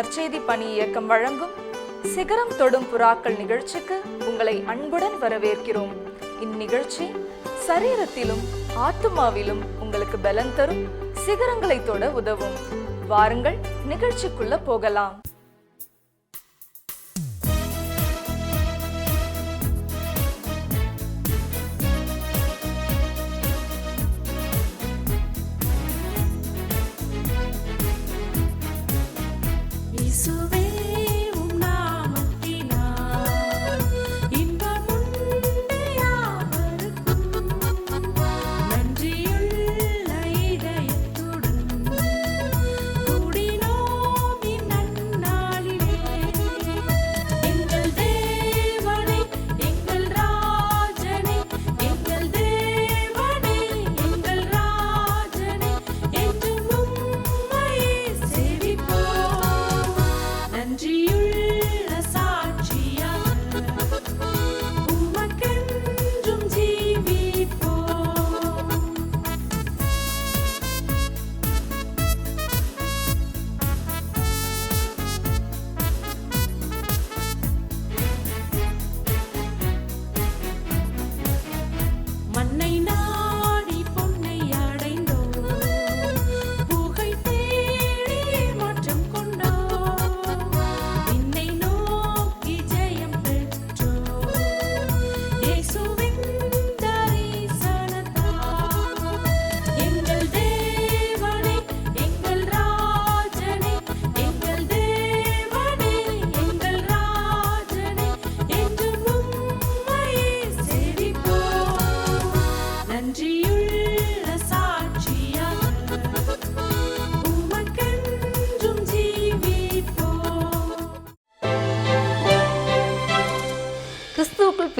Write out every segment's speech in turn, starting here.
நற்செய்தி பணி இயக்கம் வழங்கும் சிகரம் தொடும் புறாக்கள் நிகழ்ச்சிக்கு உங்களை அன்புடன் வரவேற்கிறோம். இந்நிகழ்ச்சி சரீரத்திலும் ஆத்துமாவிலும் உங்களுக்கு பலன் தரும் சிகரங்களை தொட உதவும். வாருங்கள் நிகழ்ச்சிக்குள்ள போகலாம்.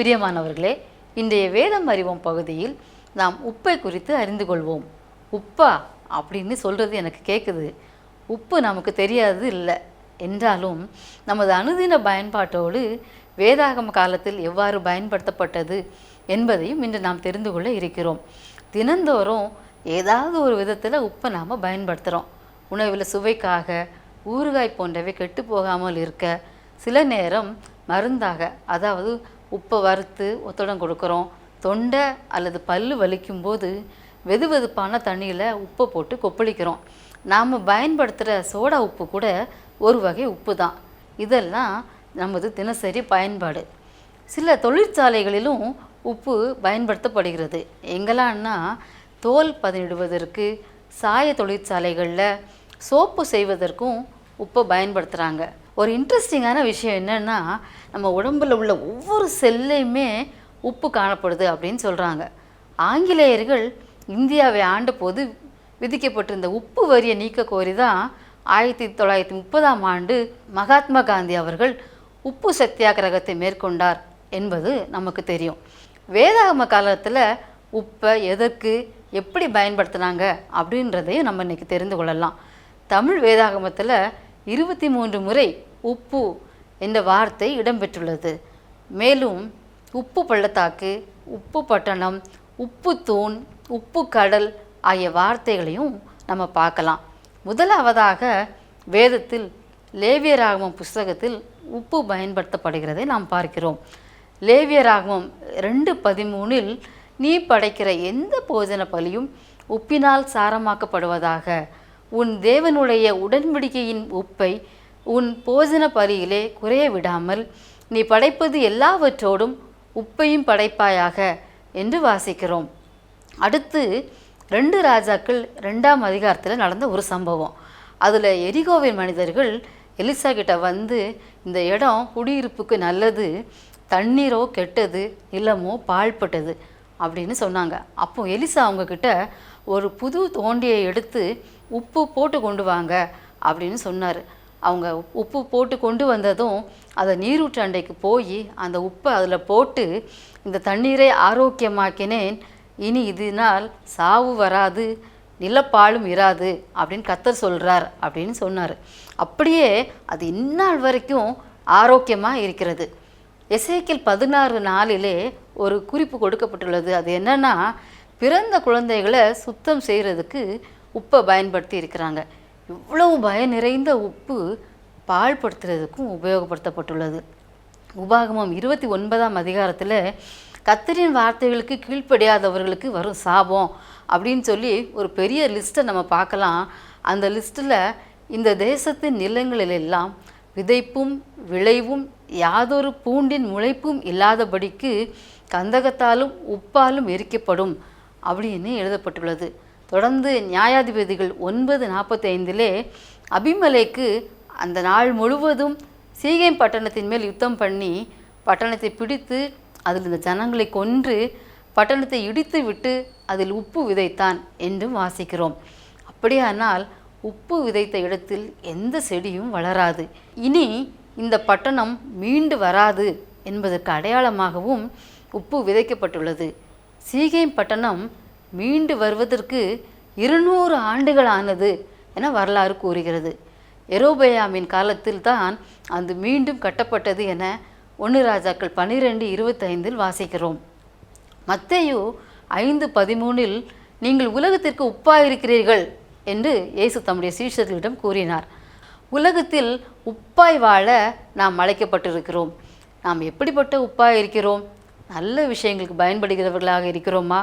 பிரியமானவர்களே இன்றைய வேதம் அறிவோம் பகுதியில் நாம் உப்பை குறித்து அறிந்து கொள்வோம். உப்பா அப்படின்னு சொல்கிறது எனக்கு கேட்குது உப்பு நமக்கு தெரியாதது இல்லை. என்றாலும் நமது அனுதின பயன்பாட்டோடு வேதாகம காலத்தில் எவ்வாறு பயன்படுத்தப்பட்டது என்பதையும் இன்று நாம் தெரிந்து கொள்ள இருக்கிறோம். தினந்தோறும் ஏதாவது ஒரு விதத்தில் உப்பை நாம் பயன்படுத்துகிறோம் உணவில் சுவைக்காக ஊறுகாய் போன்றவை கெட்டு போகாமல் இருக்க சில நேரம் மருந்தாக அதாவது உப்பை வறுத்து ஒத்தடம் கொடுக்குறோம். தொண்டை அல்லது பல்லு வலிக்கும் போது வெது வெதுப்பான தண்ணியில் உப்பை போட்டு கொப்பளிக்கிறோம். நாம் பயன்படுத்துகிற சோடா உப்பு கூட ஒரு வகை உப்பு தான். இதெல்லாம் நமது தினசரி பயன்பாடு. சில தொழிற்சாலைகளிலும் உப்பு பயன்படுத்தப்படுகிறது. எங்களான்னா தோல் பதனிடுவதற்கு சாய தொழிற்சாலைகளில் சோப்பு செய்வதற்கும் உப்பை பயன்படுத்துகிறாங்க ஒரு இன்ட்ரெஸ்டிங்கான விஷயம் என்னென்னா நம்ம உடம்பில் உள்ள ஒவ்வொரு செல்லையுமே உப்பு காணப்படுது அப்படின்னு சொல்கிறாங்க ஆங்கிலேயர்கள் இந்தியாவை ஆண்ட போது விதிக்கப்பட்டிருந்த உப்பு வரியை நீக்க கோரி தான் ஆயிரத்தி தொள்ளாயிரத்தி முப்பதாம் ஆண்டு மகாத்மா காந்தி அவர்கள் உப்பு சத்தியாகிரகத்தை மேற்கொண்டார் என்பது நமக்கு தெரியும். வேதாகம காலத்தில் உப்பை எதற்கு எப்படி பயன்படுத்தினாங்க அப்படின்றதையும் நம்ம இன்றைக்கி தெரிந்து கொள்ளலாம். தமிழ் வேதாகமத்தில் இருபத்தி மூன்று முறை உப்பு என்ற வார்த்தை இடம்பெற்றுள்ளது. மேலும் உப்பு பள்ளத்தாக்கு உப்பு பட்டணம் உப்பு தூண் உப்பு கடல் ஆகிய வார்த்தைகளையும் நம்ம பார்க்கலாம். முதலாவதாக வேதத்தில் லேவியராகமம் புஸ்தகத்தில் உப்பு பயன்படுத்தப்படுகிறதை நாம் பார்க்கிறோம். லேவியராகமம் ரெண்டு பதிமூணில் நீ படைக்கிற எந்த போஜன பலியும் உப்பினால் சாரமாக்கப்படுவதாக உன் தேவனுடைய உடன்படிக்கையின் உப்பை உன் போஜன பரியிலே குறைய விடாமல் நீ படைப்பது எல்லாவற்றோடும் உப்பையும் படைப்பாயாக என்று வாசிக்கிறோம். அடுத்து ரெண்டு ராஜாக்கள் ரெண்டாம் அதிகாரத்தில் நடந்த ஒரு சம்பவம். அதில் எரிகோவின் மனிதர்கள் எலிசா கிட்ட வந்து இந்த இடம் குடியிருப்புக்கு நல்லது தண்ணீரோ கெட்டது நிலமோ பாழ்பட்டது அப்படின்னு சொன்னாங்க. அப்போ எலிசா அவங்கக்கிட்ட ஒரு புது தோண்டியை எடுத்து உப்பு போட்டு கொண்டு வாங்க அப்படின்னு சொன்னார். அவங்க உப்பு போட்டு கொண்டு வந்ததும் அதை நீரூற்று அண்டைக்கு போய் அந்த உப்பை அதில் போட்டு இந்த தண்ணீரை ஆரோக்கியமாக்கினேன். இனி இதனால் சாவு வராது நிலப்பாலும் இராது அப்படின்னு கத்தர் சொல்கிறார் அப்படின்னு சொன்னார். அப்படியே அது இந்நாள் வரைக்கும் ஆரோக்கியமாக இருக்கிறது. இசைக்கில் பதினாறு நாளிலே ஒரு குறிப்பு கொடுக்கப்பட்டுள்ளது. அது என்னன்னா பிறந்த குழந்தைகளை சுத்தம் செய்கிறதுக்கு உப்பை பயன்படுத்தி இருக்கிறாங்க. இவ்வளவு பய நிறைந்த உப்பு பாழ்படுத்துறதுக்கும் உபயோகப்படுத்தப்பட்டுள்ளது. உபாகமம் இருபத்தி ஒன்பதாம் அதிகாரத்தில் கத்தரின் வார்த்தைகளுக்கு கீழ்ப்படியாதவர்களுக்கு வரும் சாபம் அப்படின்னு சொல்லி ஒரு பெரிய லிஸ்ட்டை நம்ம பார்க்கலாம். அந்த லிஸ்ட்டில் இந்த தேசத்தின் நிலங்களிலெல்லாம் விதைப்பும் விளைவும் யாதொரு பூண்டின் முளைப்பும் இல்லாதபடிக்கு கந்தகத்தாலும் உப்பாலும் எரிக்கப்படும் அப்படின்னு எழுதப்பட்டுள்ளது. தொடர்ந்து நியாயாதிபதிகள் ஒன்பது நாற்பத்தி ஐந்திலே அந்த நாள் முழுவதும் சீகேம் பட்டணத்தின் மேல் யுத்தம் பண்ணி பட்டணத்தை பிடித்து அதில் இந்த ஜனங்களை கொன்று பட்டணத்தை இடித்து விட்டு அதில் உப்பு விதைத்தான் என்றும் வாசிக்கிறோம். அப்படியானால் உப்பு விதைத்த இடத்தில் எந்த செடியும் வளராது. இனி இந்த பட்டணம் மீண்டு வராது என்பதற்கு அடையாளமாகவும் உப்பு விதைக்கப்பட்டுள்ளது. சீகேம் பட்டணம் மீண்டு வருவதற்கு இருநூறு ஆண்டுகள் ஆனது என வரலாறு கூறுகிறது. எரோபயாமின் காலத்தில் தான் அது மீண்டும் கட்டப்பட்டது என ஒன்று ராஜாக்கள் பன்னிரெண்டு இருபத்தைந்தில் வாசிக்கிறோம். மத்தேயு ஐந்து பதிமூனில் நீங்கள் உலகத்திற்கு உப்பாயிருக்கிறீர்கள் என்று இயேசு தம்முடைய சீஷர்களிடம் கூறினார். உலகத்தில் உப்பாய் வாழ நாம் அழைக்கப்பட்டிருக்கிறோம். நாம் எப்படிப்பட்ட உப்பாய் இருக்கிறோம் நல்ல விஷயங்களுக்கு பயன்படுகிறவர்களாக இருக்கிறோமா?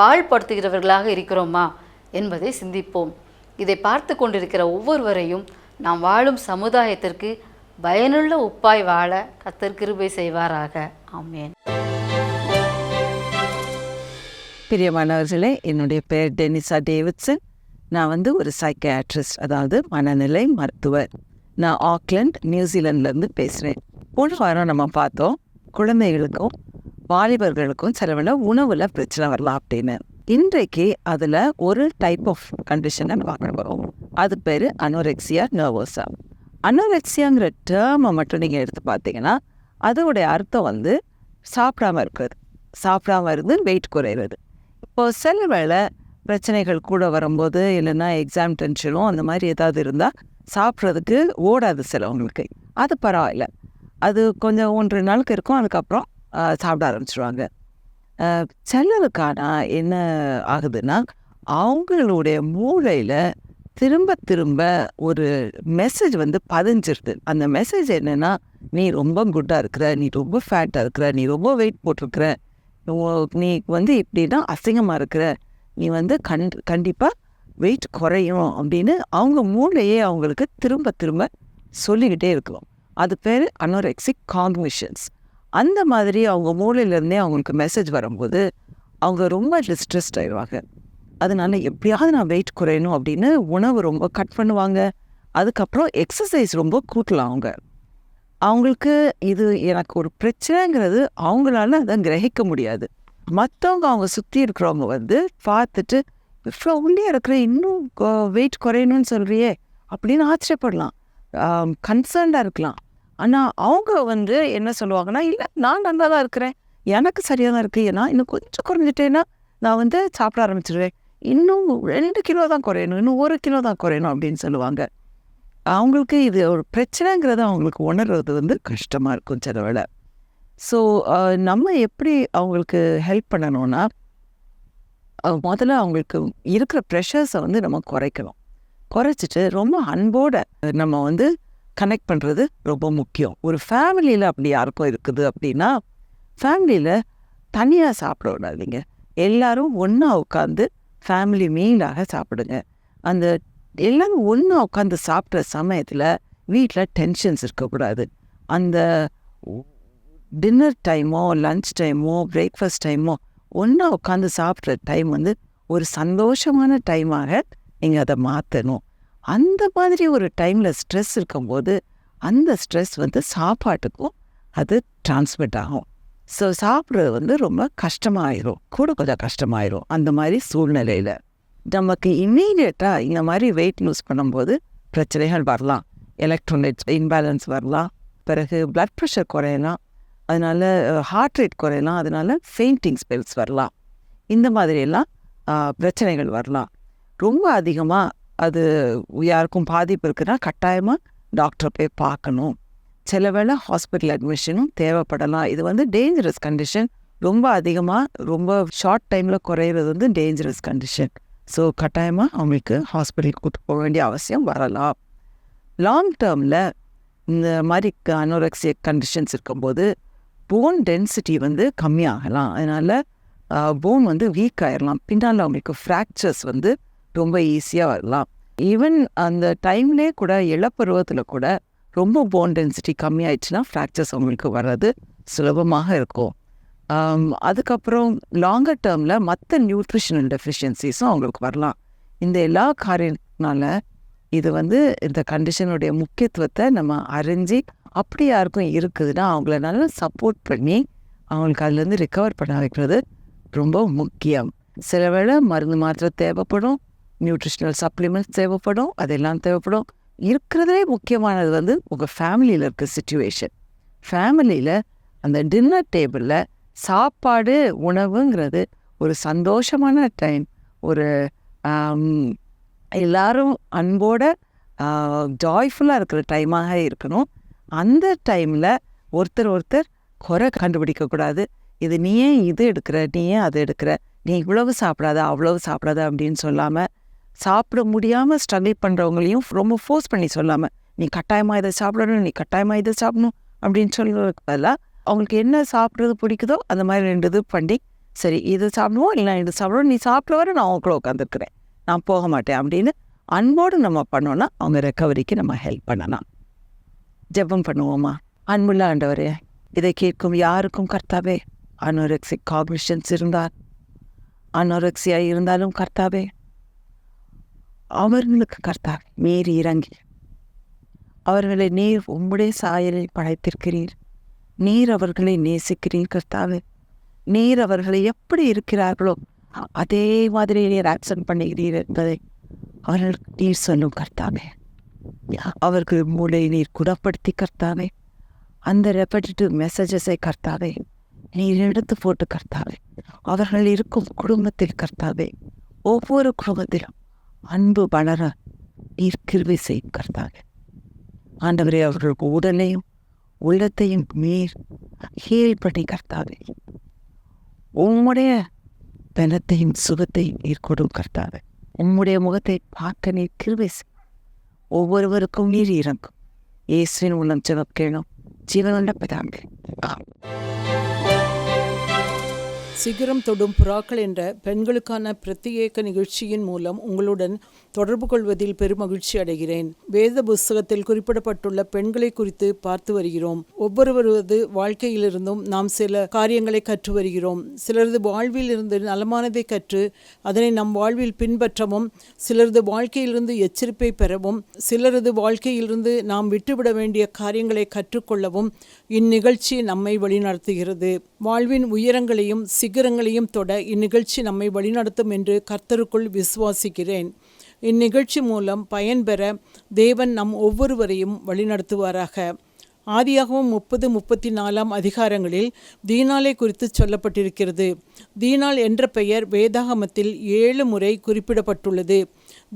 பாழ்படுத்துகிறவர்களாக இருக்கிறோமா என்பதை சிந்திப்போம். இதை பார்த்து கொண்டிருக்கிற ஒவ்வொருவரையும் நாம் வாழும் சமுதாயத்திற்கு பயனுள்ள உப்பாய் வாழ கத்தர் கிருபை செய்வாராக. ஆமேன். பிரியமானவர்களே என்னுடைய பெயர் டெனிசா டேவிட்சன். நான் வந்து ஒரு சைக்கியாட்ரிஸ்ட் அதாவது மனநிலை மருத்துவர். நான் ஆக்லண்ட் நியூசிலாண்ட்லேருந்து பேசுகிறேன் போன வாரம் நம்ம பார்த்தோம் குழந்தைகளுக்கும் வாலிபர்களுக்கும் சிலவில் உணவில் பிரச்சனை வரலாம் அப்படின்னு. இன்றைக்கு அதில் ஒரு டைப் ஆஃப் கண்டிஷனை பார்க்க போகிறோம் அது பேர் அனோரெக்சியா நர்வோசா அனோரெக்சியாங்கிற டேர்மை மட்டும் நீங்கள் எடுத்து பார்த்தீங்கன்னா அதோடைய அர்த்தம் வந்து சாப்பிடாம இருக்கிறது. சாப்பிடாம இருந்து வெயிட் குறையிறது. இப்போ சில வேளை பிரச்சனைகள் கூட வரும்போது இல்லைன்னா எக்ஸாம் டென்ஷனும் அந்த மாதிரி ஏதாவது இருந்தால் சாப்பிட்றதுக்கு ஓடாது சிலவங்களுக்கு. அது பரவாயில்ல. அது கொஞ்சம் ஒன்றரை நாளுக்கு இருக்கும் அதுக்கப்புறம் சாப்பிட ஆரம்பிச்சிருவாங்க. ஆஹ் என்ன ஆகுதுன்னா அவங்களுடைய மூளையில் திரும்ப திரும்ப ஒரு மெசேஜ் வந்து பதிஞ்சிருது. அந்த மெசேஜ் என்னன்னா நீ ரொம்ப குட்டாக இருக்கிற நீ ரொம்ப ஃபேட்டாக இருக்கிற நீ ரொம்ப வெயிட் போட்டிருக்கிற நீ வந்து இப்படின்னா அசிங்கமாக இருக்கிற நீ வந்து கண் கண்டிப்பாக வெயிட் குறையும் அப்படின்னு அவங்க மூளையே அவங்களுக்கு திரும்ப திரும்ப சொல்லிக்கிட்டே இருக்கும். அது பேர் அனோரெக்சிக் காக்னிஷன்ஸ் அந்த மாதிரி அவங்க மூளையிலேருந்தே அவங்களுக்கு மெசேஜ் வரும்போது அவங்க ரொம்ப டிஸ்ட்ரெஸ்ட் ஆயிடுவாங்க. அதனால எப்படியாவது நான் வெயிட் குறையணும் அப்படின்னு உணவு ரொம்ப கட் பண்ணுவாங்க. அதுக்கப்புறம் எக்ஸசைஸ் ரொம்ப கூட்டலாம் அவங்க. அவங்களுக்கு இது எனக்கு ஒரு பிரச்சனைங்கிறது அவங்களால அதை கிரகிக்க முடியாது. மற்றவங்க அவங்க சுற்றி இருக்கிறவங்க வந்து பார்த்துட்டு இவ்வளோ உள்ளே இருக்கிற இன்னும் வெயிட் குறையணும்னு சொல்கிறியே அப்படின்னு ஆச்சரியப்படலாம். கன்சர்ன்டாக இருக்கலாம். ஆனால் அவங்க வந்து என்ன சொல்லுவாங்கன்னா இல்லை நான் நல்லா தான் இருக்கிறேன். எனக்கு சரியாக தான் இருக்கு. ஏன்னா இன்னும் கொஞ்சம் குறைஞ்சிட்டேன்னா நான் வந்து சாப்பிட ஆரம்பிச்சிடுவேன் இன்னும் ரெண்டு கிலோ தான் குறையணும். இன்னும் ஒரு கிலோ தான் குறையணும் அப்படின்னு சொல்லுவாங்க. அவங்களுக்கு இது ஒரு பிரச்சனைங்கிறத அவங்களுக்கு உணர்றது வந்து கஷ்டமாக இருக்கும் சில வேளை. ஸோ நம்ம எப்படி அவங்களுக்கு ஹெல்ப் பண்ணணும்னா முதல்ல அவங்களுக்கு இருக்கிற ப்ரெஷர்ஸை வந்து நம்ம குறைக்கணும். குறைச்சிட்டு ரொம்ப அன்போட நம்ம வந்து கனெக்ட் பண்ணுறது ரொம்ப முக்கியம். ஒரு ஃபேமிலியில் அப்படி யாருக்கும் இருக்குது அப்படின்னா ஃபேமிலியில் தனியாக சாப்பிட விடாதீங்க. எல்லாரும் ஒன்றா உட்காந்து ஃபேமிலி மீலாக சாப்பிடுங்க. அந்த எல்லாரும் ஒன்றா உட்காந்து சாப்பிட்ற சமயத்தில் வீட்டில் டென்ஷன்ஸ் இருக்கக்கூடாது. அந்த டின்னர் டைமோ லன்ச் டைமோ பிரேக்ஃபாஸ்ட் டைமோ ஒன்றா உட்காந்து சாப்பிட்ற டைம் வந்து ஒரு சந்தோஷமான டைமாக நீங்கள் அதை மாற்றணும் அந்த மாதிரி ஒரு டைமில் ஸ்ட்ரெஸ் இருக்கும்போது அந்த ஸ்ட்ரெஸ் வந்து சாப்பாட்டுக்கும் அது டிரான்ஸ்மிட் ஆகும். ஸோ சாப்பிட்றது வந்து ரொம்ப கஷ்டமாயிரும். கூட கொஞ்சம் கஷ்டமாயிரும். அந்த மாதிரி சூழ்நிலையில். நமக்கு இம்மீடியட்டாக இந்த மாதிரி வெயிட் லூஸ் பண்ணும்போது பிரச்சனைகள் வரலாம். எலக்ட்ரோலைட்ஸ் இன்பேலன்ஸ் வரலாம். பிறகு பிளட் ப்ரெஷர் குறையலாம். அதனால ஹார்ட் ரேட் குறையலாம். அதனால ஃபெயிண்டிங் ஸ்பெல்ஸ் வரலாம். இந்த மாதிரியெல்லாம் பிரச்சனைகள் வரலாம். ரொம்ப அதிகமாக அது யாருக்கும் பாதிப்பு இருக்குன்னா கட்டாயமாக டாக்டரை போய் பார்க்கணும். சில வேளை ஹாஸ்பிட்டல் அட்மிஷனும் தேவைப்படலாம். இது வந்து டேஞ்சரஸ் கண்டிஷன் ரொம்ப அதிகமாக ரொம்ப ஷார்ட் டைமில் குறையிறது வந்து டேஞ்சரஸ் கண்டிஷன் ஸோ கட்டாயமாக அவங்களுக்கு ஹாஸ்பிட்டலுக்கு கூட்டு போக வேண்டிய அவசியம் வரலாம். லாங் டேர்மில் இந்த மாதிரி அனோரெக்சிய கண்டிஷன்ஸ் இருக்கும்போது போன் டென்சிட்டி வந்து கம்மியாகலாம். அதனால் போன் வந்து வீக் ஆகிடலாம் பின்னால் அவங்களுக்கு ஃப்ராக்சர்ஸ் வந்து ரொம்ப ஈஸியாக வரலாம். ஈவன் அந்த டைம்லேயே கூட இளப்பருவத்தில் கூட ரொம்ப போன் டென்சிட்டி கம்மியாயிடுச்சுன்னா ஃப்ராக்சர்ஸ் அவங்களுக்கு வர்றது சுலபமாக இருக்கும். அதுக்கப்புறம் லாங்கர் டேர்மில் மற்ற நியூட்ரிஷனல் டெஃபிஷியன்சிஸும் அவங்களுக்கு வரலாம். இந்த எல்லா காரியத்தினால இது வந்து இந்த கண்டிஷனுடைய முக்கியத்துவத்தை நம்ம அறிஞ்சு அப்படி யாருக்கும் இருக்குதுன்னா அவங்கள நல்லா சப்போர்ட் பண்ணி அவங்களுக்கு அதுலேருந்து ரிக்கவர் பண்ண வைக்கிறது ரொம்ப முக்கியம். சில வேளை மருந்து மாத்திரை தேவைப்படும் நியூட்ரிஷனல் சப்ளிமெண்ட்ஸ் தேவைப்படும் அதெல்லாம் தேவைப்படும். இருக்கிறதுலே முக்கியமானது வந்து உங்கள் ஃபேமிலியில் இருக்க சுச்சுவேஷன் ஃபேமிலியில் அந்த டின்னர் டேபிளில் சாப்பாடு உணவுங்கிறது ஒரு சந்தோஷமான டைம் ஒரு எல்லாரும் அன்போட ஜாய்ஃபுல்லாக இருக்கிற டைமாக இருக்கணும். அந்த டைமில் ஒருத்தர் ஒருத்தர் குறை கண்டுபிடிக்கக்கூடாது இது நீ ஏன் இது எடுக்கிற நீ ஏன் அது எடுக்கிற? நீ இவ்வளவு சாப்பிடாத அவ்வளவு சாப்பிடாத அப்படின்னு சொல்லாமல் சாப்பிட முடியாமல் ஸ்ட்ரகிள் பண்ணுறவங்களையும் ரொம்ப ஃபோர்ஸ் பண்ணி சொல்லாமல் நீ கட்டாயமாக இதை சாப்பிடணும் நீ கட்டாயமாக இதை சாப்பிடணும் அப்படின்னு சொல்கிறதுக்கு பதிலாக அவங்களுக்கு என்ன சாப்பிட்றது பிடிக்குதோ அந்த மாதிரி ரெண்டு இது பண்ணி சரி இது சாப்பிடுவோம் இல்லை இது சாப்பிடுவோம் நீ சாப்பிட்ற வர நான் அவங்கள உட்காந்துருக்குறேன் நான் போக மாட்டேன் அப்படின்னு அன்போடு நம்ம பண்ணோன்னா அவங்க ரெக்கவரிக்கு நம்ம ஹெல்ப் பண்ணலாம். ஜெபம் பண்ணுவோமா? அன்புள்ள ஆண்டவரே இதை கேட்கும் யாருக்கும் கர்த்தாவே அனோரெக்ஸிக் காக்னிஷன்ஸ் இருந்தால் அனோரெக்சியா இருந்தாலும் கர்த்தாவே அவர்களுக்கு கர்த்தார். மீறி இறங்கி அவர்களை நீர் உம்முடைய சாயலில் படைத்திருக்கிறீர். நீர் அவர்களை நேசிக்கிறீர் கர்த்தாவே. நீர் அவர்களை எப்படி இருக்கிறார்களோ அதே மாதிரி நீர் ஆக்சன் பண்ணுகிறீர் என்பதை அவர்களுக்கு நீர் சொல்லும் கர்த்தாவே. அவர்கள் மூளை நீர் குணப்படுத்தி கர்த்தாவே. அந்த ரெப்படிட்டிவ் மெசேஜஸை கர்த்தாவே நீர் எடுத்து போட்டு கர்த்தாவே. அவர்கள் இருக்கும் குடும்பத்தில் கர்த்தாவே ஒவ்வொரு குடும்பத்திலும் அன்பு வளர நீர் கிருபை செய்கிறதாக ஆண்டவரே அவர்களுக்கு உடலையும் உள்ளத்தையும் மீர் ஹீல் பண்ணி கர்த்தாவே உம்முடைய தனத்தையும் சுகத்தையும் நீர் கொடும் கர்த்தாவே உம்முடைய முகத்தை பார்க்க நீர் கிருவை ஒவ்வொருவருக்கும் நீர் இறங்கும். இயேசுவின் உள்ளம் சிவக்கேணும் கேளும். ஜீவனுள்ள பிதாவே சிகரம் தொடும் புறாக்கள் என்ற பெண்களுக்கான பிரத்யேக நிகழ்ச்சியின் மூலம் உங்களுடன் தொடர்பு கொள்வதில் பெருமகிழ்ச்சி அடைகிறேன். வேத புஸ்தகத்தில் குறிப்பிடப்பட்டுள்ள பெண்களை குறித்து பார்த்து வருகிறோம். ஒவ்வொருவரது வாழ்க்கையிலிருந்தும் நாம் சில காரியங்களை கற்று வருகிறோம். சிலரது வாழ்வில் இருந்து நலமானதை கற்று அதனை நம் வாழ்வில் பின்பற்றவும் சிலரது வாழ்க்கையிலிருந்து எச்சரிப்பை பெறவும் சிலரது வாழ்க்கையிலிருந்து நாம் விட்டுவிட வேண்டிய காரியங்களை கற்றுக்கொள்ளவும் இந்நிகழ்ச்சி நம்மை வழிநடத்துகிறது. வாழ்வின் உயரங்களையும் சிகரங்களையும் தொட இந்நிகழ்ச்சி நம்மை வழிநடத்தும் என்று கர்த்தருக்குள் விசுவாசிக்கிறேன். இந்நிகழ்ச்சி மூலம் பயன்பெற தேவன் நம் ஒவ்வொருவரையும் வழிநடத்துவாராக. ஆதியாகவும் முப்பது முப்பத்தி நாலாம் அதிகாரங்களில் தீனாலை குறித்து சொல்லப்பட்டிருக்கிறது. தீனால் என்ற பெயர் வேதாகமத்தில் ஏழு முறை குறிப்பிடப்பட்டுள்ளது.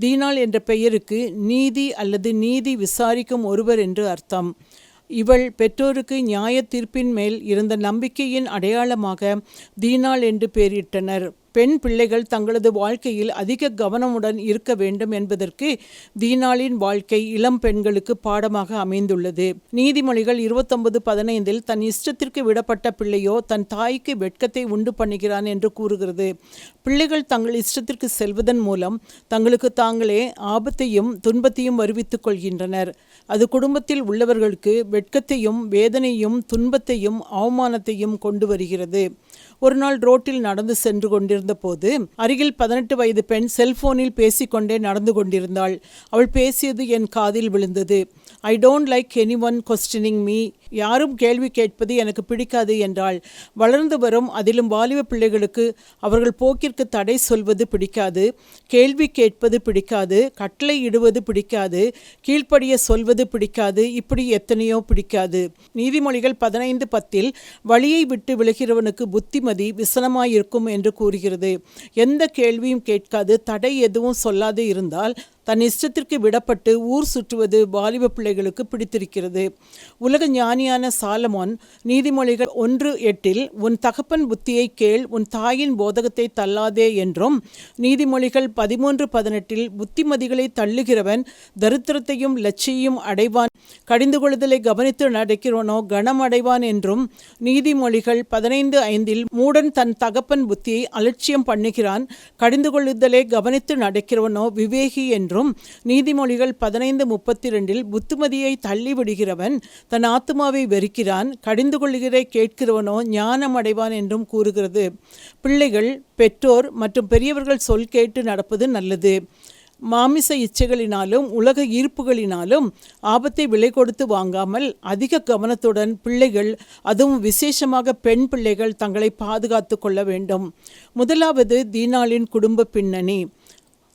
தீனால் என்ற பெயருக்கு நீதி அல்லது நீதி விசாரிக்கும் ஒருவர் என்று அர்த்தம். இவள் பெற்றோருக்கு நியாய தீர்ப்பின் மேல் இருந்த நம்பிக்கையின் அடையாளமாக தீனாள் என்று பெயரிட்டனர். பெண் பிள்ளைகள் தங்களது வாழ்க்கையில் அதிக கவனமுடன் இருக்க வேண்டும் என்பதற்கு தீனாளின் வாழ்க்கை இளம் பெண்களுக்கு பாடமாக அமைந்துள்ளது. நீதிமொழிகள் இருபத்தொன்பது பதினைந்தில் தன் இஷ்டத்திற்கு விடப்பட்ட பிள்ளையோ தன் தாய்க்கு வெட்கத்தை உண்டு பண்ணுகிறான் என்று கூறுகிறது. பிள்ளைகள் தங்கள் இஷ்டத்திற்கு செல்வதன் மூலம் தங்களுக்கு தாங்களே ஆபத்தையும் துன்பத்தையும் வருவித்துக் கொள்கின்றனர். அது குடும்பத்தில் உள்ளவர்களுக்கு வெட்கத்தையும் வேதனையும் துன்பத்தையும் அவமானத்தையும் கொண்டு வருகிறது. ஒரு நாள் ரோட்டில் நடந்து சென்று கொண்டிருந்த போது அருகில் பதினெட்டு வயது பெண் செல்போனில் பேசிக்கொண்டே நடந்து கொண்டிருந்தாள். அவள் பேசியது என் காதில் விழுந்தது. I don't like any one questioning me யாரும் கேள்வி கேட்பது எனக்கு பிடிக்காது என்றால் வளர்ந்து வரும் அதிலும் வாலிப பிள்ளைகளுக்கு அவர்கள் போக்கிற்கு தடை சொல்வது பிடிக்காது கேள்வி கேட்பது பிடிக்காது கட்டளை இடுவது பிடிக்காது கீழ்ப்படிய சொல்வது பிடிக்காது இப்படி எத்தனையோ பிடிக்காது. நீதிமொழிகள் பதினைந்து பத்தில் வழியை விட்டு விலகிறவனுக்கு புத்திமதி விசனமாயிருக்கும் என்று கூறுகிறது. எந்த கேள்வியும் கேட்காது தடை எதுவும் சொல்லாது இருந்தால் தன் இஷ்டத்திற்கு விடப்பட்டு ஊர் சுற்றுவது வாலிப பிள்ளைகளுக்கு பிடித்திருக்கிறது. உலக ஞாயிறு ஞானியான சாலமோன் நீதிமொழிகள் ஒன்று எட்டில் உன் தகப்பன் புத்தியை கேள் உன் தாயின் போதகத்தை தள்ளாதே என்றும் நீதிமொழிகள் பதிமூன்று பதினெட்டில் புத்திமதிகளை தள்ளுகிறவன் தரித்திரத்தையும் லட்சியையும் அடைவான். கடிந்து கொள்ளுதலை கவனித்து நடக்கிறவனோ கனம் அடைவான் என்றும் நீதிமொழிகள் பதினைந்து ஐந்தில் மூடன் தன் தகப்பன் புத்தியை அலட்சியம் பண்ணுகிறான். கடிந்து கொள்ளுதலை கவனித்து நடக்கிறவனோ விவேகி என்றும் நீதிமொழிகள் பதினைந்து முப்பத்தி ரெண்டில் புத்திமதியை தள்ளிவிடுகிறவன் தன் ஆத்மாவை வெறுக்கிறான் கடிந்து கொள்கிற கேட்கிறவனோ ஞானம் அடைவான் என்றும் கூறுகிறது. பிள்ளைகள் பெற்றோர் மற்றும் பெரியவர்கள் சொல் கேட்டு நடப்பது நல்லது. மாமிச இச்சைகளினாலும் உலக ஈர்ப்புகளினாலும் ஆபத்தை விலை கொடுத்து வாங்காமல் அதிக கவனத்துடன் பிள்ளைகள் அதுவும் விசேஷமாக பெண் பிள்ளைகள் தங்களை பாதுகாத்து கொள்ள வேண்டும். முதலாவது தீனாளின் குடும்ப பின்னணி.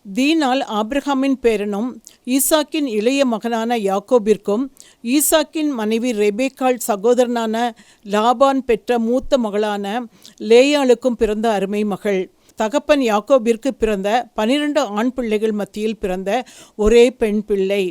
தீனால் ஆப்ரஹாமின் பேரனும் ஈசாக்கின் இளைய மகனான யாக்கோபிற்கும் ஈசாக்கின் மனைவி ரெபேக்கால் சகோதரனான லாபான் பெற்ற மூத்த மகளான லேயாளுக்கும் பிறந்த அருமை மகள். தகப்பன் யாக்கோபிற்கு பிறந்த பனிரெண்டு ஆண் பிள்ளைகள் மத்தியில் பிறந்த ஒரே பெண் பிள்ளை.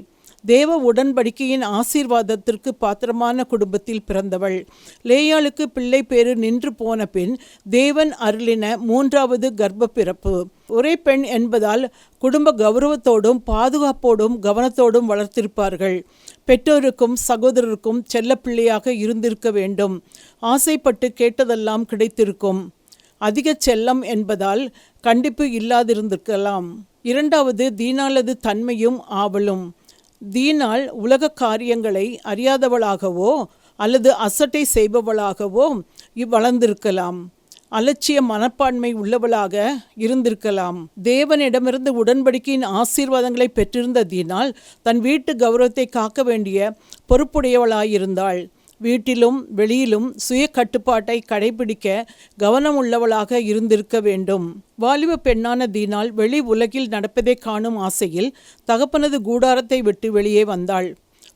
தேவ உடன்படிக்கையின் ஆசீர்வாதத்திற்கு பாத்திரமான குடும்பத்தில் பிறந்தவள். லேயாளுக்கு பிள்ளை பேரு நின்று போன பின் தேவன் அருளின மூன்றாவது கர்ப்ப பிறப்பு ஒரே பெண் என்பதால் குடும்ப கௌரவத்தோடும் பாதுகாப்போடும் கவனத்தோடும் வளர்த்திருப்பார்கள். பெற்றோருக்கும் சகோதரருக்கும் செல்லப்பிள்ளையாக இருந்திருக்க வேண்டும். ஆசைப்பட்டு கேட்டதெல்லாம் கிடைத்திருக்கும். அதிக செல்லம் என்பதால் கண்டிப்பு இல்லாதிருந்திருக்கலாம். இரண்டாவது தீனாளது தன்மையும் ஆவலும். தீனால் உலக காரியங்களை அறியாதவளாகவோ அல்லது அசட்டை செய்பவளாகவோ இவ் வளர்ந்திருக்கலாம். அலட்சிய மனப்பான்மை உள்ளவளாக இருந்திருக்கலாம். தேவனிடமிருந்து உடன்படிக்கையின் ஆசீர்வாதங்களை பெற்றிருந்ததினால் தன் வீட்டு கௌரவத்தை காக்க வேண்டிய பொறுப்புடையவளாயிருந்தாள். வீட்டிலும் வெளியிலும் சுய கட்டுப்பாட்டை கடைபிடிக்க கவனம் உள்ளவளாக இருந்திருக்க வேண்டும். வாலிப பெண்ணான தீனால் வெளி உலகில் நடப்பதை காணும் ஆசையில் தகப்பனது கூடாரத்தை விட்டு வெளியே வந்தாள்.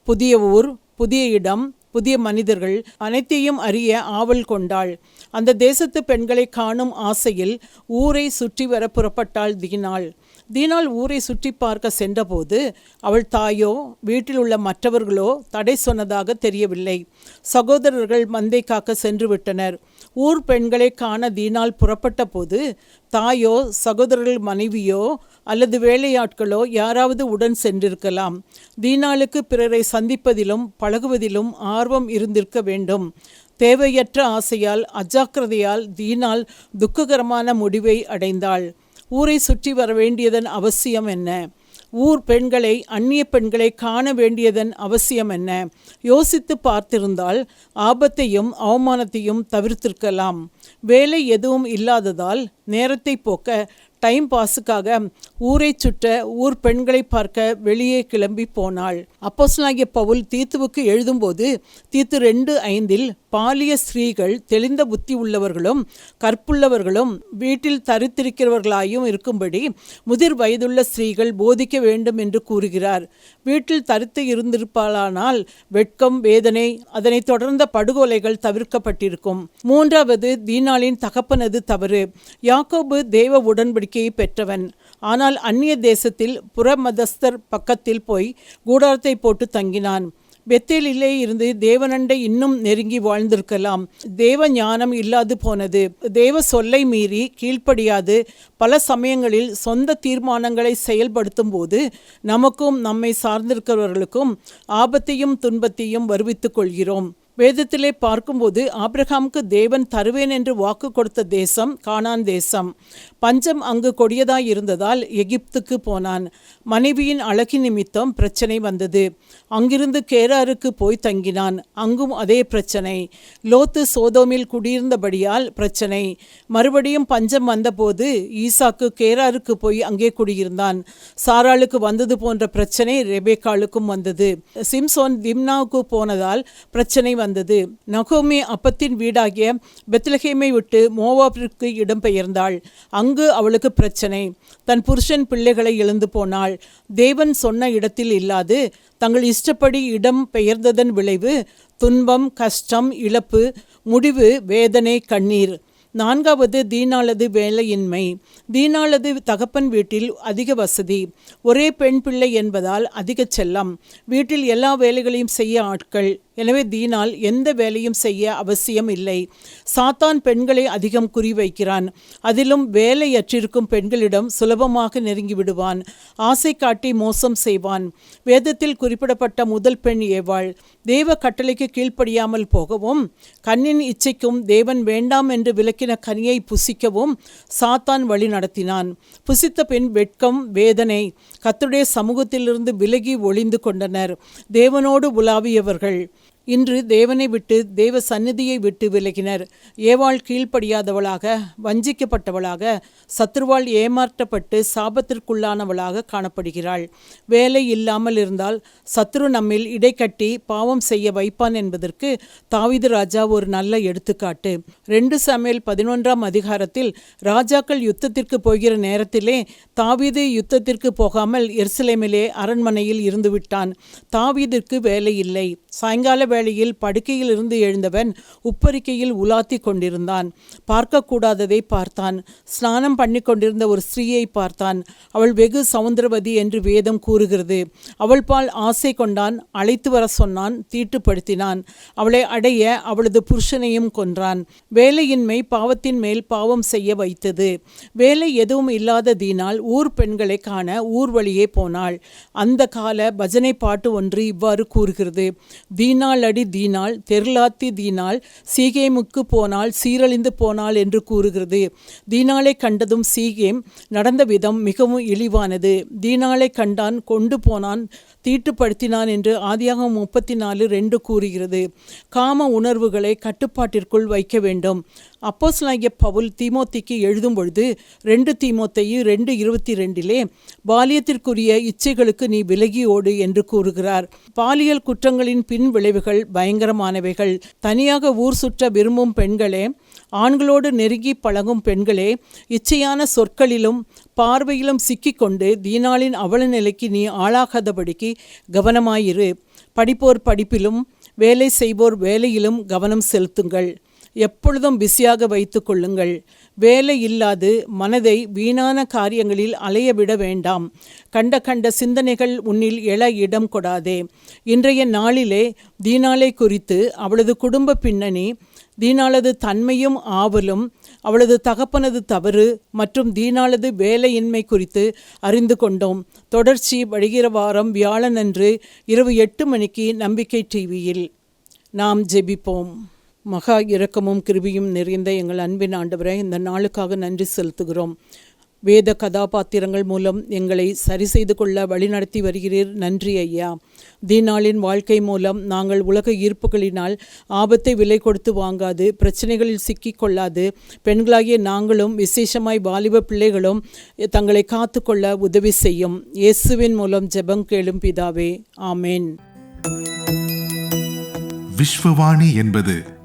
புதிய ஊர் புதிய இடம் புதிய மனிதர்கள் அனைத்தையும் அறிய ஆவல் கொண்டாள். அந்த தேசத்து பெண்களை காணும் ஆசையில் ஊரை சுற்றி வர புறப்பட்டாள் தீனாள் தீனாள் ஊரை சுற்றி பார்க்க சென்றபோது அவள் தாயோ வீட்டில் உள்ள மற்றவர்களோ தடை சொன்னதாக தெரியவில்லை. சகோதரர்கள் மந்தை காக்க சென்று விட்டனர் ஊர் பெண்களை காண தீனால் புறப்பட்ட போது தாயோ சகோதரர்கள் மனைவியோ அல்லது வேலையாட்களோ யாராவது உடன் சென்றிருக்கலாம். தீனாளுக்கு பிறரை சந்திப்பதிலும் பழகுவதிலும் ஆர்வம் இருந்திருக்க வேண்டும். தேவையற்ற ஆசையால் அஜாக்கிரதையால் தீனால் துக்ககரமான முடிவை அடைந்தாள். ஊரை சுற்றி வர வேண்டியதன் அவசியம் என்ன? ஊர் பெண்களை அந்நிய பெண்களை காண வேண்டியதன் அவசியம் என்ன? யோசித்து பார்த்திருந்தால் ஆபத்தையும் அவமானத்தையும் தவிர்த்திருக்கலாம். வேலை எதுவும் இல்லாததால் நேரத்தை போக்க டைம் பாஸுக்காக ஊரை சுற்ற ஊர் பெண்களை பார்க்க வெளியே கிளம்பி போனாள். அப்போஸ்லாகிய பவுல் தீத்துவுக்கு எழுதும்போது தீத்து ரெண்டு ஐந்தில் பாலிய ஸ்திரீகள் தெளிந்த புத்தி உள்ளவர்களும் கற்புள்ளவர்களும் வீட்டில் தரித்திருக்கிறவர்களாயும் இருக்கும்படி முதிர் வயதுள்ள ஸ்திரீகள் போதிக்க வேண்டும் என்று கூறுகிறார். வீட்டில் தரித்து இருந்திருப்பாளானால் வெட்கம் வேதனை அதனைத் தொடர்ந்த படுகொலைகள் தவிர்க்கப்பட்டிருக்கும். மூன்றாவது தீனாளின் தகப்பனது தவறு. யாக்கோபு தேவ உடன்படிக்கையை பெற்றவன். ஆனால் அந்நிய தேசத்தில் புறமதஸ்தர் பக்கத்தில் போய் கூடாரத்தை போட்டு தங்கினான். பெத்தேலிலே இருந்து தேவனண்டை இன்னும் நெருங்கி வாழ்ந்திருக்கலாம். தேவ ஞானம் இல்லாது போனது. தேவ சொல்லை மீறி கீழ்ப்படியாது. பல சமயங்களில் சொந்த தீர்மானங்களை செயல்படுத்தும் போது நமக்கும் நம்மை சார்ந்திருக்கிறவர்களுக்கும் ஆபத்தையும் துன்பத்தையும் வருவித்துக் கொள்கிறோம். வேதத்திலே பார்க்கும்போது ஆப்ரஹாமுக்கு தேவன் தருவேன் என்று வாக்கு கொடுத்த தேசம் கானான் தேசம். பஞ்சம் அங்கு கொடியதாய் இருந்ததால் எகிப்துக்கு போனான். மனைவியின் அழகி நிமித்தம் பிரச்சனை வந்தது. அங்கிருந்து கேராருக்கு போய் தங்கினான். அங்கும் அதே பிரச்சனை. லோத்து சோதோமில் குடியிருந்தபடியால் பிரச்சனை. மறுபடியும் பஞ்சம் வந்தபோது ஈசாக்கு கேராருக்கு போய் அங்கே குடியிருந்தான். சாராளுக்கு வந்தது போன்ற பிரச்சனை ரெபேக்காளுக்கும் வந்தது. சிம்சோன் திம்னாவுக்கு போனதால் பிரச்சனை வந்தது. நகோமி அப்பத்தின் வீடாகிய பெத்லஹேமை விட்டு மோவாபிற்கு இடம்பெயர்ந்தாள். அங்கு அவளுக்கு பிரச்சனை. தன் புருஷன் பிள்ளைகளை எழுந்து போனாள். தேவன் சொன்ன இடத்தில் இல்லாது தங்கள் இஷ்டப்படி இடம் பெயர்ந்ததன் விளைவு துன்பம் கஷ்டம் இழப்பு முடிவு வேதனை கண்ணீர். நான்காவது தீனாளது வேலையின்மை. தீனாளது தகப்பன் வீட்டில் அதிக வசதி. ஒரே பெண் பிள்ளை என்பதால் அதிக செல்லம். வீட்டில் எல்லா வேலைகளையும் செய்ய ஆட்கள். எனவே தீனால் எந்த வேலையும் செய்ய அவசியம் இல்லை. சாத்தான் பெண்களை அதிகம் குறிவைக்கிறான். அதிலும் வேலையற்றிருக்கும் பெண்களிடம் சுலபமாக நெருங்கி விடுவான் ஆசை காட்டி மோசம் செய்வான். வேதத்தில் குறிப்பிடப்பட்ட முதல் பெண் ஏவாள். தேவ கட்டளைக்கு கீழ்ப்படியாமல் போகவும் கண்ணின் இச்சைக்கும் தேவன் வேண்டாம் என்று விளக்கின கனியை புசிக்கவும் சாத்தான் வழி நடத்தினான். புசித்த பின் வெட்கம் வேதனை கத்துடைய சமூகத்திலிருந்து விலகி ஒளிந்து கொண்டனர். தேவனோடு உலாவியவர்கள். இன்று தேவனை விட்டு தேவ சந்நிதியை விட்டு விலகினர். ஏவாள் கீழ்ப்படியாதவளாக வஞ்சிக்கப்பட்டவளாக சத்ருவால் ஏமாற்றப்பட்டு சாபத்திற்குள்ளானவளாக காணப்படுகிறாள். வேலை இல்லாமல் இருந்தால் சத்ரு நம்மில் இடைக்கட்டி பாவம் செய்ய வைப்பான் என்பதற்கு தாவீது ராஜா ஒரு நல்ல எடுத்துக்காட்டு. ரெண்டு சமையல் பதினொன்றாம் அதிகாரத்தில் ராஜாக்கள் யுத்தத்திற்கு போகிற நேரத்திலே தாவீது யுத்தத்திற்கு போகாமல் எருசலேமிலே அரண்மனையில் இருந்து விட்டான் தாவீதிற்கு வேலை இல்லை. சாயங்கால வேளையில் படுக்கையில் இருந்து எழுந்தவன் உப்பரிக்கையில் உலாத்தி கொண்டிருந்தான். பார்க்கக்கூடாததை பார்த்தான். ஸ்நானம் பண்ணி கொண்டிருந்த ஒரு ஸ்திரீயை பார்த்தான். அவள் வெகு சவுந்தரவதி என்று வேதம் கூறுகிறது. அவள் பால் ஆசை கொண்டான் அழைத்து வர சொன்னான் தீட்டுப்படுத்தினான். அவளை அடைய அவளது புருஷனையும் கொன்றான். வேலையின்மை பாவத்தின் மேல் பாவம் செய்ய வைத்தது. வேலை எதுவும் இல்லாத தீனால் ஊர் பெண்களை காண ஊர் வழியே போனாள். அந்த கால பஜனை பாட்டு ஒன்று இவ்வாறு கூறுகிறது. தீனாள் அடி தீனாள் தெருளாத்தி தீனாள் சீகேமுக்கு போனால் சீரழிந்து போனாள் என்று கூறுகிறது. தீனாளை கண்டதும் சீகேம் நடந்த விதம் மிகவும் இழிவானது. தீனாளை கண்டான் கொண்டு போனான் தீட்டுப்படுத்தினான் என்று ஆதியாகம் முப்பத்தி நாலு ரெண்டு கூறுகிறது. காம உணர்வுகளை கட்டுப்பாட்டிற்குள் வைக்க வேண்டும். அப்போஸ்லாகிய பவுல் தீமோத்திக்கு எழுதும் பொழுது ரெண்டு தீமோத்தையு ரெண்டு இருபத்தி ரெண்டிலே பாலியத்திற்குரிய இச்சைகளுக்கு நீ விலகி ஓடு என்று கூறுகிறார். பாலியல் குற்றங்களின் பின் விளைவுகள் பயங்கரமானவைகள். தனியாக ஊர் சுற்ற விரும்பும் பெண்களே ஆண்களோடு நெருங்கி பழகும் பெண்களே இச்சையான சொற்களிலும் பார்வையிலும் சிக்கிக்கொண்டு தீனாளின் அவல நிலைக்கு நீ ஆளாகாதபடிக்கு கவனமாயிரு. படிப்போர் படிப்பிலும் வேலை செய்வோர் வேலையிலும் கவனம் செலுத்துங்கள். எப்பொழுதும் பிஸியாக வைத்து கொள்ளுங்கள். வேலை இல்லாது மனதை வீணான காரியங்களில் அலைய விட வேண்டாம். கண்ட கண்ட சிந்தனைகள் உன்னில் எழ இடம் கொடாதே. இன்றைய நாளிலே தீனாலை குறித்து அவளது குடும்ப பின்னணி தீனாளது தன்மையும் ஆவலும் அவளது தகப்பனது தவறு மற்றும் தீனாளது வேலையின்மை குறித்து அறிந்து கொண்டோம். தொடர்ச்சி வருகிற வாரம் வியாழனன்று இரவு எட்டு மணிக்கு நம்பிக்கை டிவியில். நாம் ஜெபிப்போம். மகா இரக்கமும் கிருபியும் நிறைந்த எங்கள் அன்பின் ஆண்டவரை இந்த நாளுக்காக நன்றி செலுத்துகிறோம். வேத கதாபாத்திரங்கள் மூலம் எங்களை சரி செய்து கொள்ள வழிநடத்தி வருகிறீர். நன்றி ஐயா. தீனாளின் வாழ்க்கை மூலம் நாங்கள் உலக ஈர்ப்புகளினால் ஆபத்தை விலை கொடுத்து வாங்காது பிரச்சனைகளில் சிக்கிக்கொள்ளாது பெண்களாகிய நாங்களும் விசேஷமாய் வாலிப பிள்ளைகளும் தங்களை காத்துக்கொள்ள உதவி செய்யும். இயேசுவின் மூலம் ஜெபம் கேளும் பிதாவே. ஆமேன். விஸ்வவாணி என்பது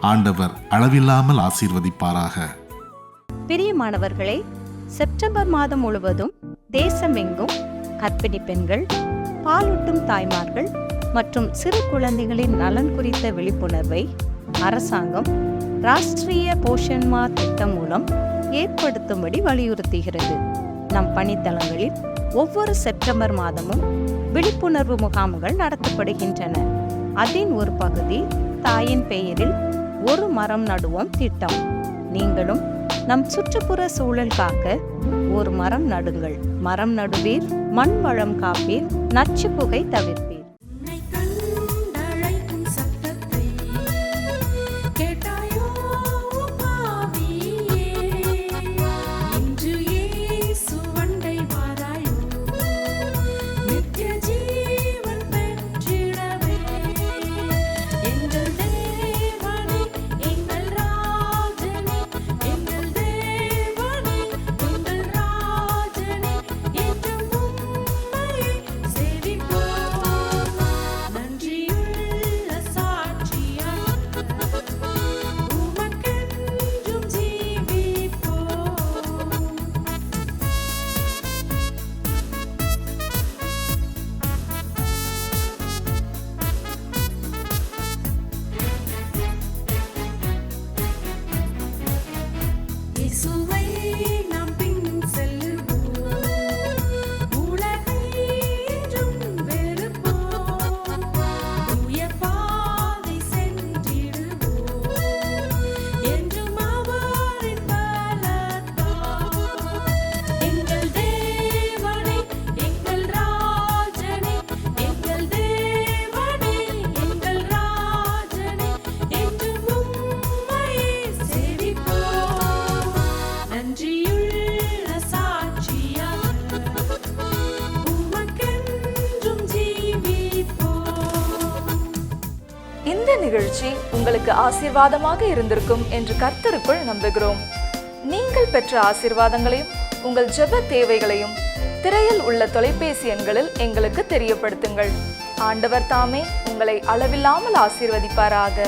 ஆண்டவர் அளவில்லாமல் ஆசீர்வதிப்பாராக. பிரியமானவர்களே செப்டம்பர் மாதம் முழுவதும் தேசமெங்கும் கர்ப்பிணி பெண்கள் பாலூட்டும் தாய்மார்கள் மற்றும் சிறு குழந்தைகளின் நலன் குறித்த விழிப்புணர்வை அரசாங்கம் ராஷ்டிரிய போஷன்மா திட்டம் மூலம் ஏற்படுத்தும்படி வலியுறுத்துகிறது. நம் பணித்தளங்களில் ஒவ்வொரு செப்டம்பர் மாதமும் விழிப்புணர்வு முகாம்கள் நடத்தப்படுகின்றன. அதன் ஒரு பகுதி தாயின் பெயரில் ஒரு மரம் நடுவோம் திட்டம். நீங்களும் நம் சுற்றுப்புற சூழல் காக்க ஒரு மரம் நடுங்கள். மரம் நடுவீர் மண் வளம் காப்பீர் நச்சு புகை தவிர்ப்பீர் ஆசீர்வாதமாக இருந்திருக்கும் என்று கர்த்தருக்குள் நம்புகிறோம். நீங்கள் பெற்ற ஆசீர்வாதங்களையும் உங்கள் ஜெப தேவைகளையும் திரையில் உள்ள தொலைபேசி எண்களில் எங்களுக்கு தெரியப்படுத்துங்கள். ஆண்டவர் தாமே உங்களை அளவில்லாமல் ஆசீர்வதிப்பாராக.